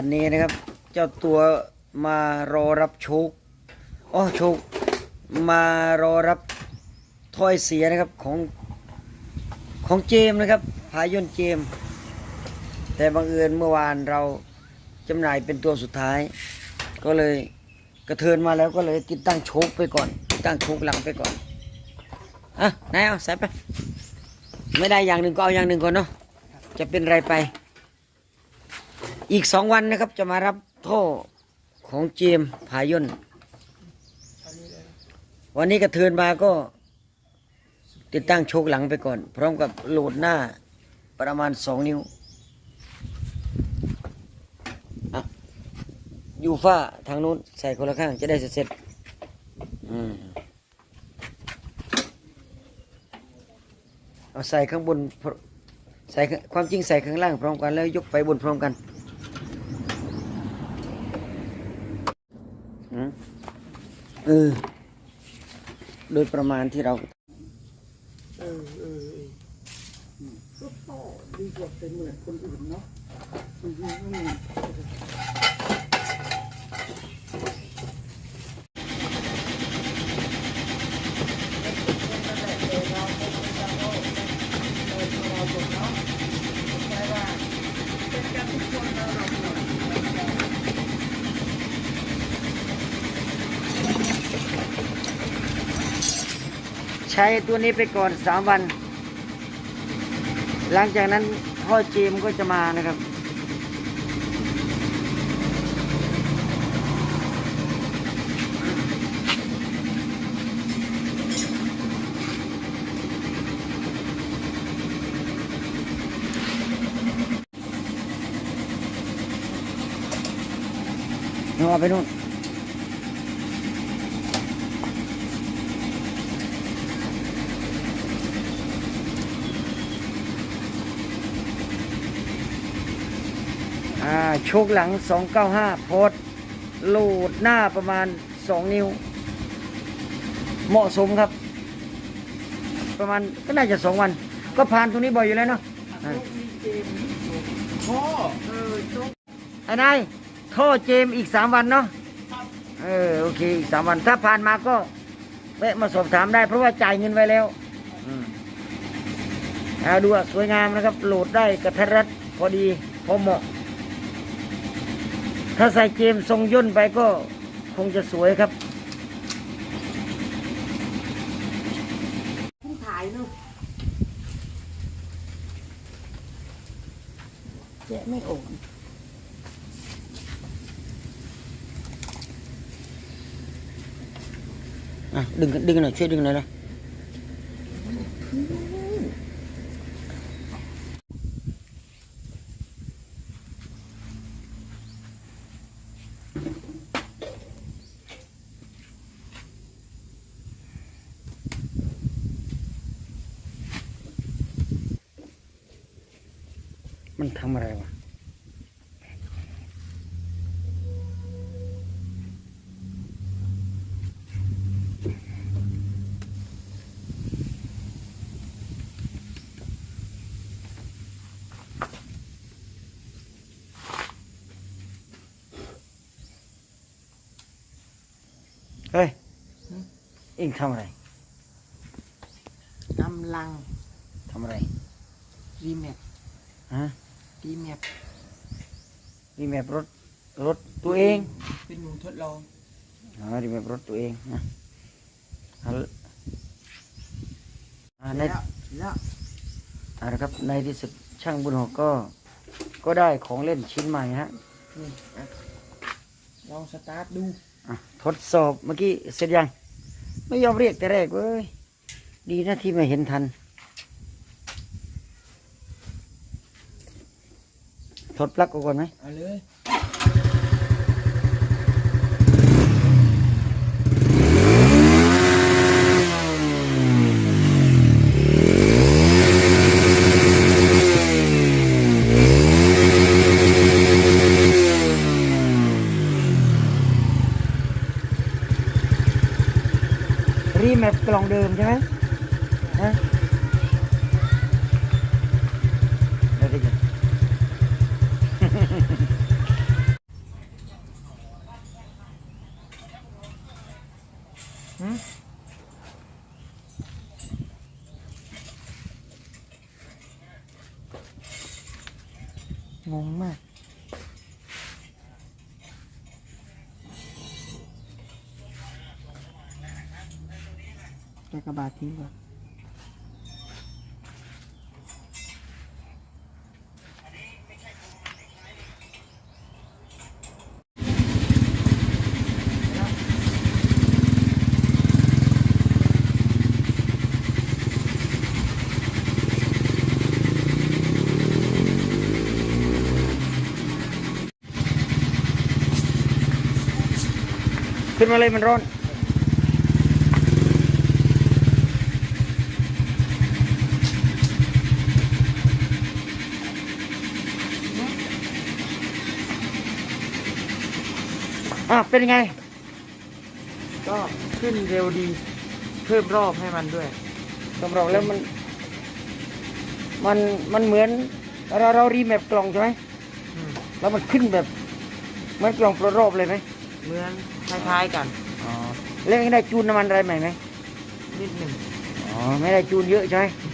คันนี้นะครับ เจ้าตัวมารอรับโชคอ๋อโชคมารอรับถ้อยเสียนะครับของของเจมนะครับพายนเจม แต่บังเอิญเมื่อวานเราจำหน่ายเป็นตัวสุดท้าย ก็เลยกระเทินมาแล้วก็เลยติดตั้งโชคไปก่อนติดตั้งโชคหลังไปก่อนอะนายเอาใส่ไป ไม่ได้อย่างหนึ่งก็เอาอย่างหนึ่งก่อนเนาะจะเป็นไรไป อีกสองวันนะครับจะมารับโท่ของเจมส์พายนวันนี้กระเทินมาก็ ติดตั้งโชคหลังไปก่อน พร้อมกับโหลดหน้าประมาณสองนิ้วอยูฟ่าทางนู้นใส่คนละข้างจะได้เสร็จเอาใส่ข้างบนใส่ความจริงใส่ข้างล่างพร้อมกันแล้วยกไปบนพร้อมกัน อืม เออ โดยประมาณที่เรา เออเออก็พ่อดีกว่าเป็นเหมือนคนอื่นเนาะอืมอืมใช้ตัวนี้ไปก่อนสามวัน หลังจากนั้นพ่อเจมก็จะมานะครับเอาไอ่าโชคหลัง 295 โพสต์โหลดหน้าประมาณ 2 นิ้ว เหมาะสมครับ ประมาณก็น่าจะ 2 วัน ก็ผ่านตรงนี้บ่อยอยู่แล้วเนาะอ่าพ่อไอ้นายท่อเจมส์อีก 3 วันเนาะเออโอเคอีก 3 วันถ้าผ่านมาก็แวะมาสอบถามได้เพราะว่าจ่ายเงินไว้แล้วอืมเอาดูอะสวยงามนะครับโหลดได้กระทัดรัดพอดีพอเหมาะ ถ้าใส่เกมทรงย่นไปก็คงจะสวยครับผู้ถ่ายเนาะแจะไม่ออกอะดึงกันดึงหน่อยช่วยดึงหน่อยนะ มันทำอะไรวะเฮ้ยเอ็งทำอะไรกำลังทำอะไร รีแมปฮะ รีแมปรีแมปรถรถตัวเองเป็นหนูทดลองอ๋อรีแมปรถตัวเองนะเอาละอ่าในแล้วแล้วอ่านะครับในที่สุดช่างบุญหกก็ ก็ได้ของเล่นชิ้นใหม่ฮะนี่อะลองสตาร์ทดูอะทดสอบเมื่อกี้เสร็จยัง ไม่ยอมเรียกแต่แรกเว้ยดีนะที่ไม่เห็นทัน ทดปลั๊กออกก่อนไหมเอาเลยรีแมปกล่องเดิมใช่ไหมฮะ งงมาก จะกระบาดทิ้งก่อน ขึ้นมาเลยมันร้อน อะ เป็นยังไง ก็ขึ้นเร็วดี เพิ่มรอบให้มันด้วยสำหรับแล้วมัน มัน มันเหมือน เราเรารีแมปกล่องใช่ไหม อืมแล้วมันขึ้นแบบเหมือนกล่องประรอบเลยไหม เหมือน คล้ายๆกันอ๋อแล้วยังได้จูนน้ำมันอะไรใหม่ไหมนิดหนึ่งอ๋อไม่ได้จูนเยอะใช่ไหมอ